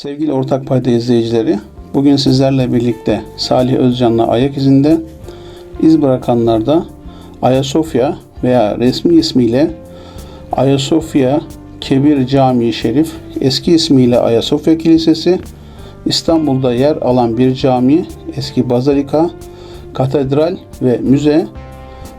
Sevgili Ortak Payda izleyicileri, bugün sizlerle birlikte Salih Özcan'la ayak izinde iz bırakanlarda Ayasofya veya resmi ismiyle Ayasofya Kebir Camii Şerif, eski ismiyle Ayasofya Kilisesi, İstanbul'da yer alan bir cami, eski bazilika, katedral ve müze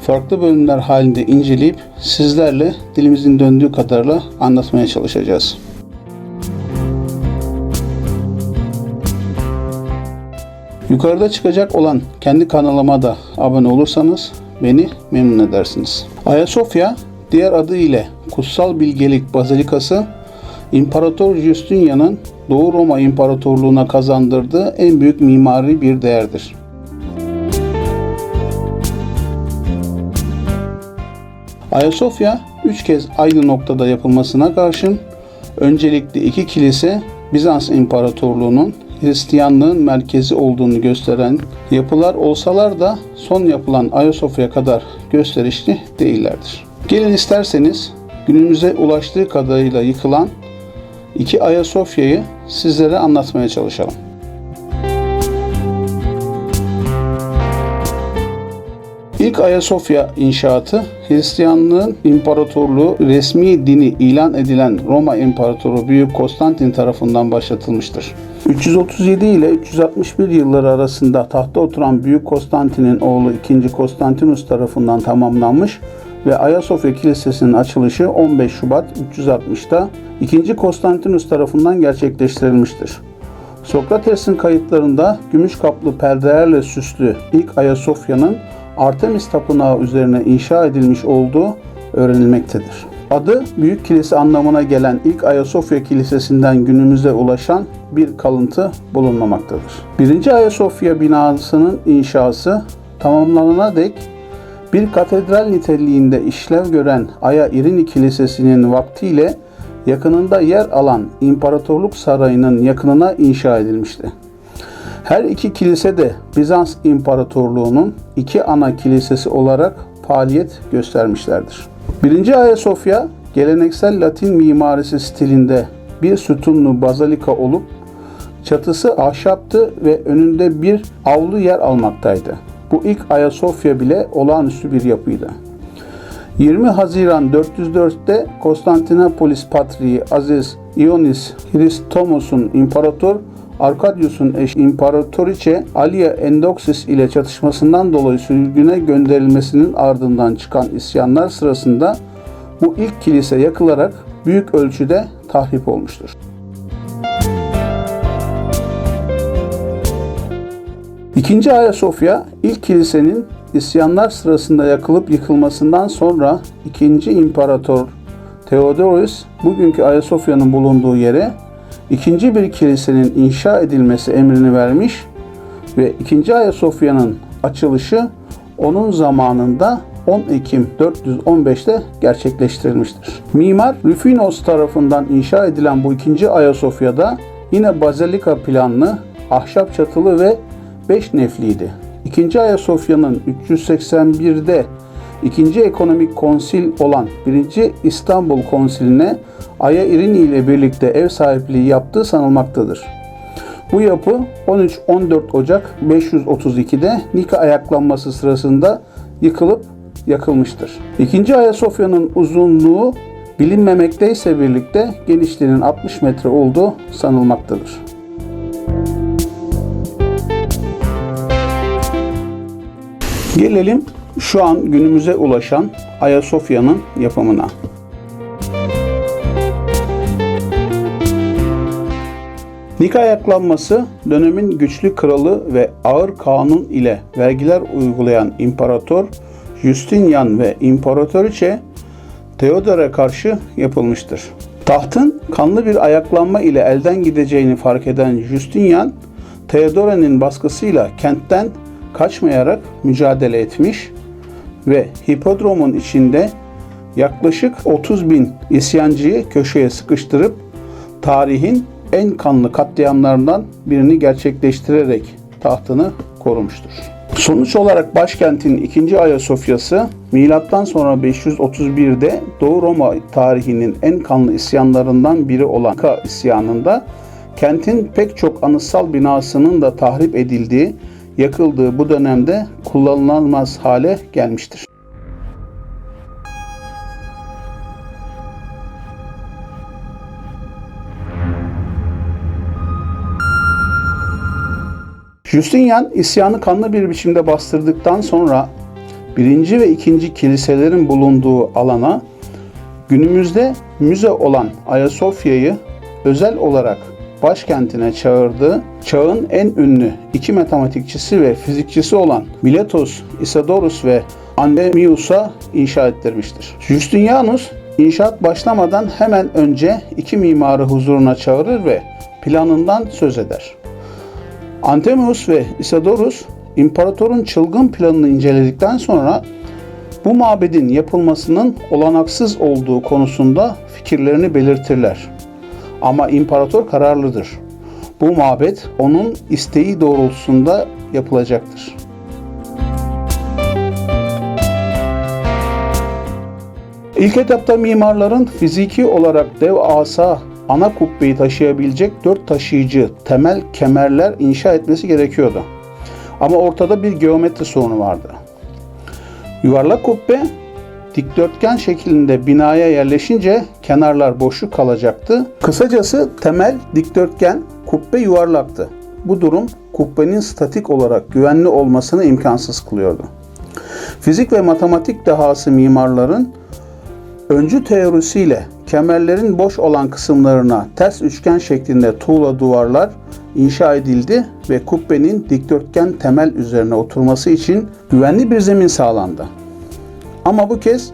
farklı bölümler halinde inceleyip sizlerle dilimizin döndüğü kadarıyla anlatmaya çalışacağız. Yukarıda çıkacak olan kendi kanalıma da abone olursanız beni memnun edersiniz. Ayasofya diğer adı ile Kutsal Bilgelik Bazilikası İmparator Justinian'ın Doğu Roma İmparatorluğu'na kazandırdığı en büyük mimari bir değerdir. Ayasofya üç kez aynı noktada yapılmasına karşın öncelikli iki kilise Bizans İmparatorluğu'nun Hristiyanlığın merkezi olduğunu gösteren yapılar olsalar da son yapılan Ayasofya kadar gösterişli değillerdir. Gelin isterseniz günümüze ulaştığı kadarıyla yıkılan iki Ayasofya'yı sizlere anlatmaya çalışalım. İlk Ayasofya inşaatı Hristiyanlığın imparatorluğu resmi dini ilan edilen Roma İmparatoru Büyük Konstantin tarafından başlatılmıştır. 337 ile 361 yılları arasında tahta oturan Büyük Konstantin'in oğlu 2. Konstantinus tarafından tamamlanmış ve Ayasofya Kilisesi'nin açılışı 15 Şubat 360'da 2. Konstantinus tarafından gerçekleştirilmiştir. Sokrates'in kayıtlarında gümüş kaplı perdelerle süslü ilk Ayasofya'nın Artemis Tapınağı üzerine inşa edilmiş olduğu öğrenilmektedir. Adı Büyük Kilise anlamına gelen ilk Ayasofya Kilisesi'nden günümüze ulaşan bir kalıntı bulunmamaktadır. Birinci Ayasofya binasının inşası tamamlanana dek bir katedral niteliğinde işlev gören Aya İrini Kilisesi'nin vaktiyle yakınında yer alan İmparatorluk Sarayı'nın yakınına inşa edilmişti. Her iki kilise de Bizans İmparatorluğu'nun iki ana kilisesi olarak faaliyet göstermişlerdir. Birinci Ayasofya geleneksel Latin mimarisi stilinde bir sütunlu bazalika olup çatısı ahşaptı ve önünde bir avlu yer almaktaydı. Bu ilk Ayasofya bile olağanüstü bir yapıydı. 20 Haziran 404'te Konstantinopolis Patriği Aziz Ionis Hristomos'un imparator Arkadius'un eşi İmparatoriçe Alia Endoksis ile çatışmasından dolayı sürgüne gönderilmesinin ardından çıkan isyanlar sırasında bu ilk kilise yakılarak büyük ölçüde tahrip olmuştur. İkinci Ayasofya ilk kilisenin isyanlar sırasında yakılıp yıkılmasından sonra 2. İmparator Theodorus bugünkü Ayasofya'nın bulunduğu yere ikinci bir kilisenin inşa edilmesi emrini vermiş ve 2. Ayasofya'nın açılışı onun zamanında 10 Ekim 415'te gerçekleştirilmiştir. Mimar Rufinos tarafından inşa edilen bu ikinci Ayasofya'da yine bazilika planlı, ahşap çatılı ve 5 nefliydi. İkinci Ayasofya'nın 381'de İkinci Ekonomik Konsil olan 1. İstanbul Konsili'ne Aya İrini ile birlikte ev sahipliği yaptığı sanılmaktadır. Bu yapı 13-14 Ocak 532'de Nika ayaklanması sırasında yıkılıp yakılmıştır. İkinci Ayasofya'nın uzunluğu bilinmemekteyse birlikte genişliğinin 60 metre olduğu sanılmaktadır. Gelelim şu an günümüze ulaşan Ayasofya'nın yapımına. Nika ayaklanması dönemin güçlü kralı ve ağır kanun ile vergiler uygulayan İmparator Justinian ve İmparatoriçe Theodora karşı yapılmıştır. Tahtın kanlı bir ayaklanma ile elden gideceğini fark eden Justinian, Theodora'nın baskısıyla kentten kaçmayarak mücadele etmiş ve hipodromun içinde yaklaşık 30 bin isyancıyı köşeye sıkıştırıp tarihin en kanlı katliamlarından birini gerçekleştirerek tahtını korumuştur. Sonuç olarak başkentin 2. Ayasofya'sı milattan sonra 531'de Doğu Roma tarihinin en kanlı isyanlarından biri olan Ka isyanında kentin pek çok anıtsal binasının da tahrip edildiği, yakıldığı bu dönemde kullanılamaz hale gelmiştir. Justinian isyanı kanlı bir biçimde bastırdıktan sonra birinci ve ikinci kiliselerin bulunduğu alana günümüzde müze olan Ayasofya'yı özel olarak başkentine çağırdı. Çağın en ünlü iki matematikçisi ve fizikçisi olan Miletos, Isidorus ve Anemius'a inşa ettirmiştir. Justinianus inşaat başlamadan hemen önce iki mimarı huzuruna çağırır ve planından söz eder. Antemius ve Isidorus imparatorun çılgın planını inceledikten sonra bu mabedin yapılmasının olanaksız olduğu konusunda fikirlerini belirtirler. Ama imparator kararlıdır. Bu mabet onun isteği doğrultusunda yapılacaktır. İlk etapta mimarların fiziki olarak dev asa ana kubbeyi taşıyabilecek dört taşıyıcı temel kemerler inşa etmesi gerekiyordu. Ama ortada bir geometri sorunu vardı. Yuvarlak kubbe dikdörtgen şeklinde binaya yerleşince kenarlar boşluk kalacaktı. Kısacası temel dikdörtgen, kubbe yuvarlaktı. Bu durum kubbenin statik olarak güvenli olmasını imkansız kılıyordu. Fizik ve matematik dehası mimarların öncü teorisiyle kemerlerin boş olan kısımlarına ters üçgen şeklinde tuğla duvarlar inşa edildi ve kubbenin dikdörtgen temel üzerine oturması için güvenli bir zemin sağlandı. Ama bu kez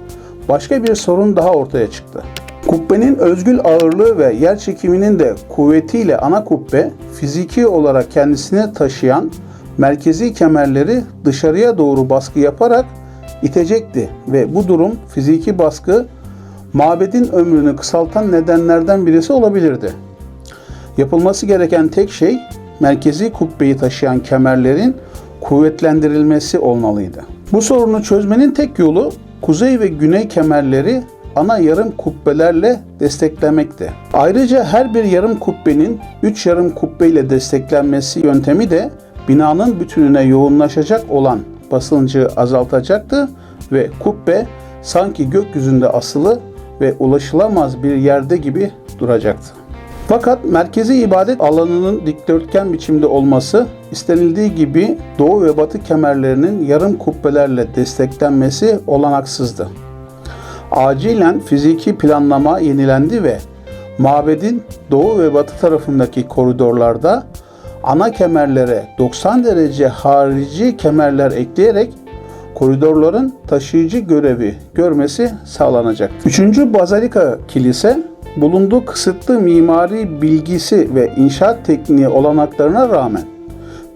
başka bir sorun daha ortaya çıktı. Kubbenin özgül ağırlığı ve yer çekiminin de kuvvetiyle ana kubbe fiziki olarak kendisini taşıyan merkezi kemerleri dışarıya doğru baskı yaparak itecekti ve bu durum fiziki baskı mabedin ömrünü kısaltan nedenlerden birisi olabilirdi. Yapılması gereken tek şey merkezi kubbeyi taşıyan kemerlerin kuvvetlendirilmesi olmalıydı. Bu sorunu çözmenin tek yolu kuzey ve güney kemerleri ana yarım kubbelerle desteklemekti. Ayrıca her bir yarım kubbenin 3 yarım kubbe ile desteklenmesi yöntemi de binanın bütününe yoğunlaşacak olan basıncı azaltacaktı ve kubbe sanki gökyüzünde asılı ve ulaşılamaz bir yerde gibi duracaktı. Fakat merkezi ibadet alanının dikdörtgen biçimde olması istenildiği gibi doğu ve batı kemerlerinin yarım kubbelerle desteklenmesi olanaksızdı. Acilen fiziki planlama yenilendi ve mabedin doğu ve batı tarafındaki koridorlarda ana kemerlere 90 derece harici kemerler ekleyerek koridorların taşıyıcı görevi görmesi sağlanacak. Üçüncü Bazalika Kilise bulunduğu kısıtlı mimari bilgisi ve inşaat tekniği olanaklarına rağmen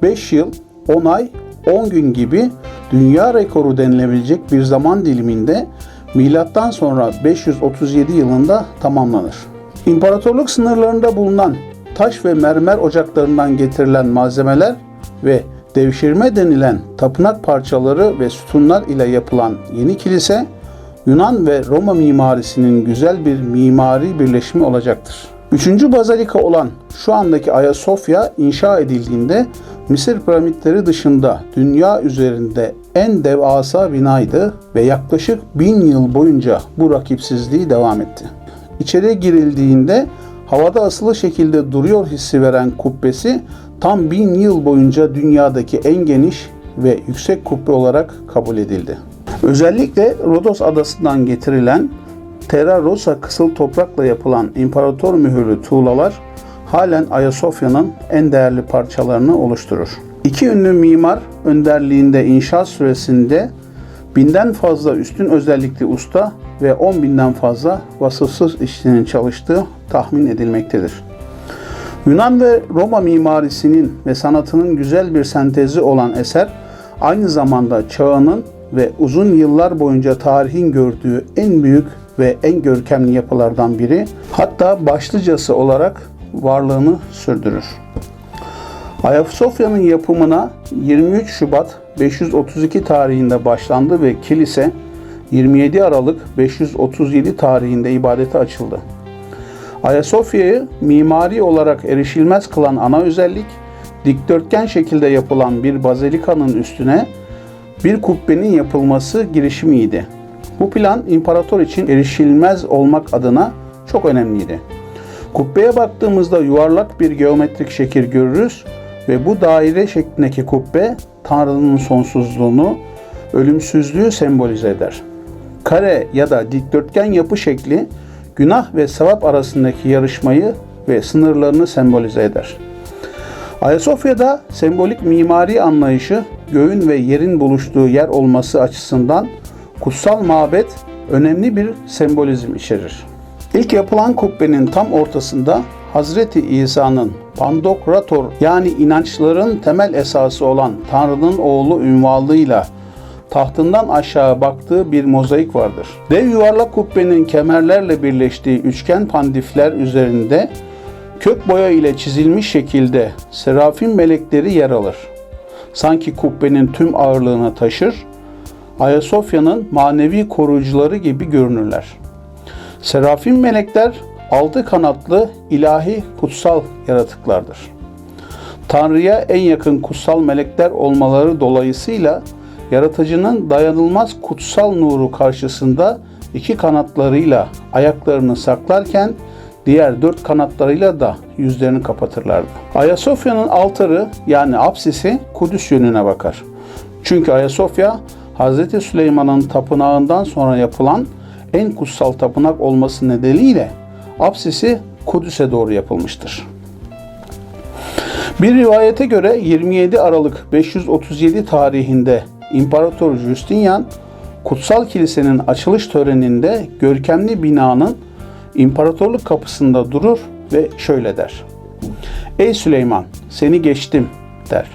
5 yıl, 10 ay, 10 gün gibi dünya rekoru denilebilecek bir zaman diliminde milattan sonra 537 yılında tamamlanır. İmparatorluk sınırlarında bulunan taş ve mermer ocaklarından getirilen malzemeler ve devşirme denilen tapınak parçaları ve sütunlar ile yapılan yeni kilise Yunan ve Roma mimarisinin güzel bir mimari birleşimi olacaktır. Üçüncü bazalika olan şu andaki Ayasofya inşa edildiğinde Mısır piramitleri dışında dünya üzerinde en devasa binaydı ve yaklaşık bin yıl boyunca bu rakipsizliği devam etti. İçeriye girildiğinde havada asılı şekilde duruyor hissi veren kubbesi tam bin yıl boyunca dünyadaki en geniş ve yüksek kubbe olarak kabul edildi. Özellikle Rodos adasından getirilen Terra Rosa kısıl toprakla yapılan imparator mühürlü tuğlalar halen Ayasofya'nın en değerli parçalarını oluşturur. İki ünlü mimar önderliğinde inşaat süresinde binden fazla üstün özellikli usta ve 10 binden fazla vasıfsız işçinin çalıştığı tahmin edilmektedir. Yunan ve Roma mimarisinin ve sanatının güzel bir sentezi olan eser aynı zamanda çağının ve uzun yıllar boyunca tarihin gördüğü en büyük ve en görkemli yapılardan biri. Hatta başlıcası olarak varlığını sürdürür. Ayasofya'nın yapımına 23 Şubat 532 tarihinde başlandı ve kilise 27 Aralık 537 tarihinde ibadete açıldı. Ayasofya'yı mimari olarak erişilmez kılan ana özellik, dikdörtgen şekilde yapılan bir bazilikanın üstüne bir kubbenin yapılması girişimiydi. Bu plan imparator için erişilmez olmak adına çok önemliydi. Kubbeye baktığımızda yuvarlak bir geometrik şekil görürüz ve bu daire şeklindeki kubbe Tanrı'nın sonsuzluğunu, ölümsüzlüğü sembolize eder. Kare ya da dikdörtgen yapı şekli günah ve sevap arasındaki yarışmayı ve sınırlarını sembolize eder. Ayasofya'da sembolik mimari anlayışı göğün ve yerin buluştuğu yer olması açısından kutsal mabet önemli bir sembolizm içerir. İlk yapılan kubbenin tam ortasında Hazreti İsa'nın Pandokrator yani inançların temel esası olan Tanrı'nın oğlu ünvanlığıyla tahtından aşağı baktığı bir mozaik vardır. Dev yuvarlak kubbenin kemerlerle birleştiği üçgen pandifler üzerinde kök boya ile çizilmiş şekilde serafim melekleri yer alır. Sanki kubbenin tüm ağırlığını taşır, Ayasofya'nın manevi koruyucuları gibi görünürler. Serafim melekler altı kanatlı ilahi kutsal yaratıklardır. Tanrı'ya en yakın kutsal melekler olmaları dolayısıyla yaratıcının dayanılmaz kutsal nuru karşısında iki kanatlarıyla ayaklarını saklarken diğer dört kanatlarıyla da yüzlerini kapatırlardı. Ayasofya'nın altarı yani apsisi Kudüs yönüne bakar. Çünkü Ayasofya Hz. Süleyman'ın tapınağından sonra yapılan en kutsal tapınak olması nedeniyle apsisi Kudüs'e doğru yapılmıştır. Bir rivayete göre 27 Aralık 537 tarihinde İmparator Justinian Kutsal Kilisenin açılış töreninde görkemli binanın imparatorluk kapısında durur ve şöyle der. Ey Süleyman seni geçtim der.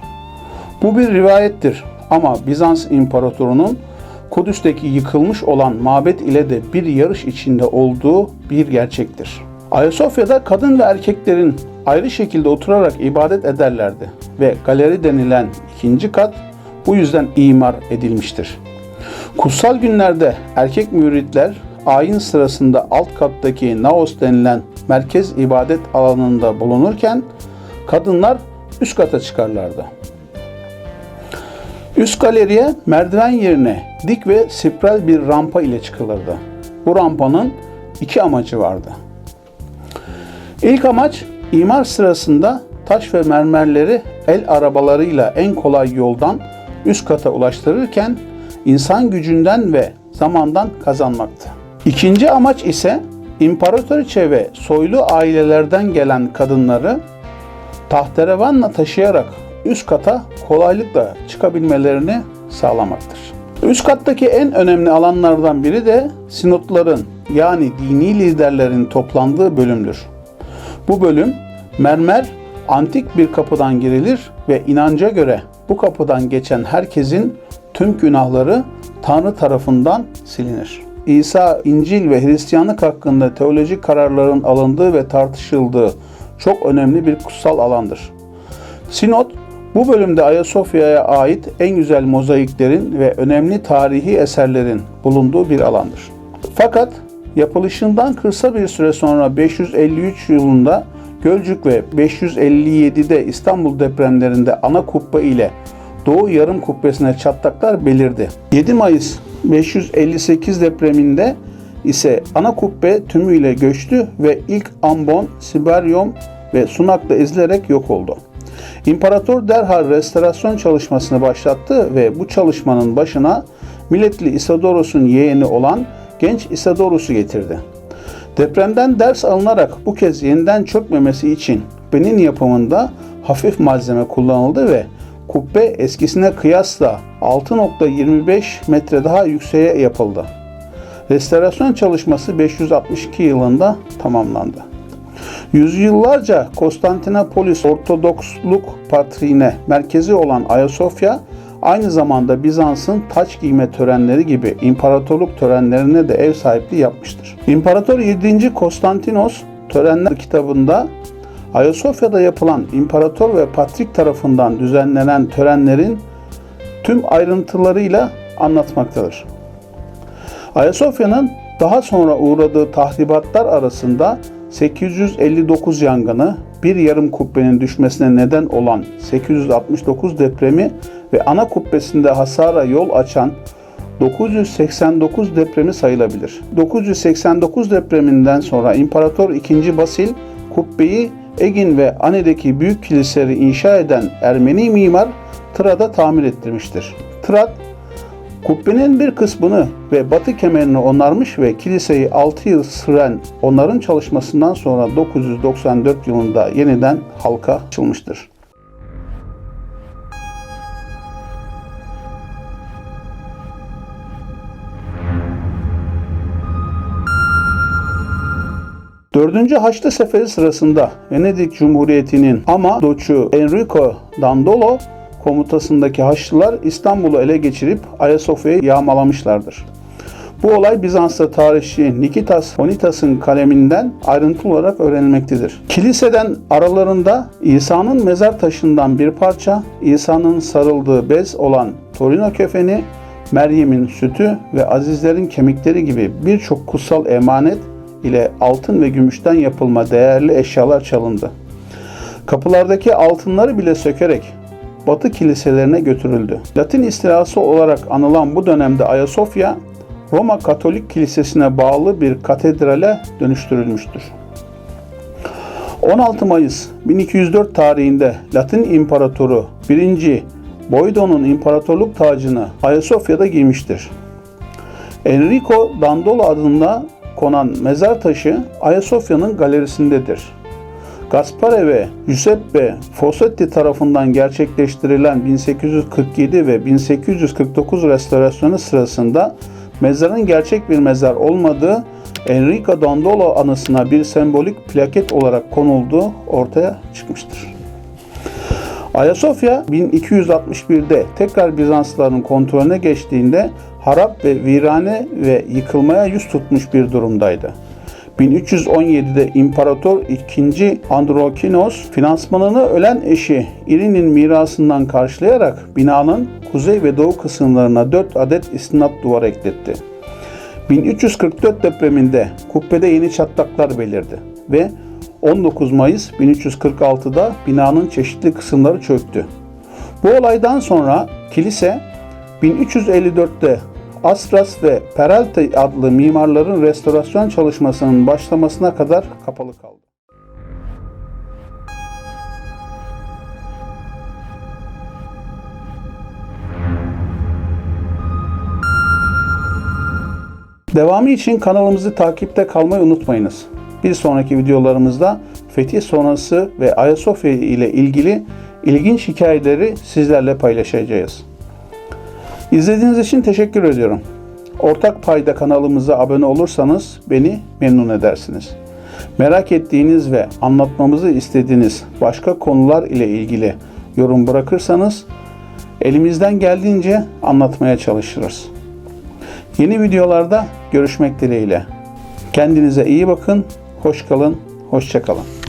Bu bir rivayettir ama Bizans İmparatorunun Kudüs'teki yıkılmış olan mabet ile de bir yarış içinde olduğu bir gerçektir. Ayasofya'da kadın ve erkeklerin ayrı şekilde oturarak ibadet ederlerdi ve galeri denilen ikinci kat bu yüzden imar edilmiştir. Kutsal günlerde erkek müritler ayin sırasında alt kattaki naos denilen merkez ibadet alanında bulunurken kadınlar üst kata çıkarlardı. Üst galeriye merdiven yerine dik ve spiral bir rampa ile çıkılırdı. Bu rampanın iki amacı vardı. İlk amaç imar sırasında taş ve mermerleri el arabalarıyla en kolay yoldan üst kata ulaştırırken insan gücünden ve zamandan kazanmaktı. İkinci amaç ise imparatoriçe ve soylu ailelerden gelen kadınları tahterevanla taşıyarak üst kata kolaylıkla çıkabilmelerini sağlamaktır. Üst kattaki en önemli alanlardan biri de sinotların yani dini liderlerin toplandığı bölümdür. Bu bölüm mermer antik bir kapıdan girilir ve inanca göre bu kapıdan geçen herkesin tüm günahları Tanrı tarafından silinir. İsa, İncil ve Hristiyanlık hakkında teolojik kararların alındığı ve tartışıldığı çok önemli bir kutsal alandır. Sinod, bu bölümde Ayasofya'ya ait en güzel mozaiklerin ve önemli tarihi eserlerin bulunduğu bir alandır. Fakat yapılışından kısa bir süre sonra 553 yılında Gölcük ve 557'de İstanbul depremlerinde ana kubbe ile Doğu yarım kubbesine çatlaklar belirdi. 7 Mayıs 558 depreminde ise ana kubbe tümüyle göçtü ve ilk ambon, siberyum ve sunakla ezilerek yok oldu. İmparator derhal restorasyon çalışmasını başlattı ve bu çalışmanın başına milletli Isidoros'un yeğeni olan genç Isidoros'u getirdi. Depremden ders alınarak bu kez yeniden çökmemesi için kubbenin yapımında hafif malzeme kullanıldı ve kubbe eskisine kıyasla 6.25 metre daha yükseğe yapıldı. Restorasyon çalışması 562 yılında tamamlandı. Yüzyıllarca Konstantinopolis Ortodoksluk patriğine merkezi olan Ayasofya aynı zamanda Bizans'ın taç giyme törenleri gibi imparatorluk törenlerine de ev sahipliği yapmıştır. İmparator 7. Konstantinos törenler kitabında Ayasofya'da yapılan imparator ve patrik tarafından düzenlenen törenlerin tüm ayrıntılarıyla anlatmaktadır. Ayasofya'nın daha sonra uğradığı tahribatlar arasında 859 yangını, bir yarım kubbenin düşmesine neden olan 869 depremi ve ana kubbesinde hasara yol açan 989 depremi sayılabilir. 989 depreminden sonra İmparator II. Basil kubbeyi Egin ve Ane'deki büyük kiliseleri inşa eden Ermeni mimar Tıra'da tamir ettirmiştir. Tırat, kubbenin bir kısmını ve batı kemerini onarmış ve kiliseyi 6 yıl süren onarım çalışmasından sonra 994 yılında yeniden halka açılmıştır. Dördüncü Haçlı Seferi sırasında Venedik Cumhuriyeti'nin ama doçu Enrico Dandolo komutasındaki Haçlılar İstanbul'u ele geçirip Ayasofya'yı yağmalamışlardır. Bu olay Bizans'ta tarihçi Nikitas Fonitas'ın kaleminden ayrıntılı olarak öğrenilmektedir. Kiliseden aralarında İsa'nın mezar taşından bir parça, İsa'nın sarıldığı bez olan Torino kefeni, Meryem'in sütü ve azizlerin kemikleri gibi birçok kutsal emanet ile altın ve gümüşten yapılma değerli eşyalar çalındı. Kapılardaki altınları bile sökerek Batı kiliselerine götürüldü. Latin istilası olarak anılan bu dönemde Ayasofya, Roma Katolik Kilisesi'ne bağlı bir katedrale dönüştürülmüştür. 16 Mayıs 1204 tarihinde Latin İmparatoru 1. Boido'nun imparatorluk tacını Ayasofya'da giymiştir. Enrico Dandolo adında konan mezar taşı Ayasofya'nın galerisindedir. Gaspare ve Giuseppe Fossetti tarafından gerçekleştirilen 1847 ve 1849 restorasyonu sırasında mezarın gerçek bir mezar olmadığı Enrico Dandolo anısına bir sembolik plaket olarak konulduğu ortaya çıkmıştır. Ayasofya 1261'de tekrar Bizanslıların kontrolüne geçtiğinde harap ve virane ve yıkılmaya yüz tutmuş bir durumdaydı. 1317'de İmparator II. Androkinos finansmanını ölen eşi İri'nin mirasından karşılayarak binanın kuzey ve doğu kısımlarına 4 adet istinat duvar ekletti. 1344 depreminde kubbede yeni çatlaklar belirdi ve 19 Mayıs 1346'da binanın çeşitli kısımları çöktü. Bu olaydan sonra kilise 1354'te Astras ve Peralta adlı mimarların restorasyon çalışmasının başlamasına kadar kapalı kaldı. Devamı için kanalımızı takipte kalmayı unutmayınız. Bir sonraki videolarımızda fetih sonrası ve Ayasofya ile ilgili ilginç hikayeleri sizlerle paylaşacağız. İzlediğiniz için teşekkür ediyorum. Ortak Payda kanalımıza abone olursanız beni memnun edersiniz. Merak ettiğiniz ve anlatmamızı istediğiniz başka konular ile ilgili yorum bırakırsanız elimizden geldiğince anlatmaya çalışırız. Yeni videolarda görüşmek dileğiyle. Kendinize iyi bakın, hoş kalın, hoşça kalın.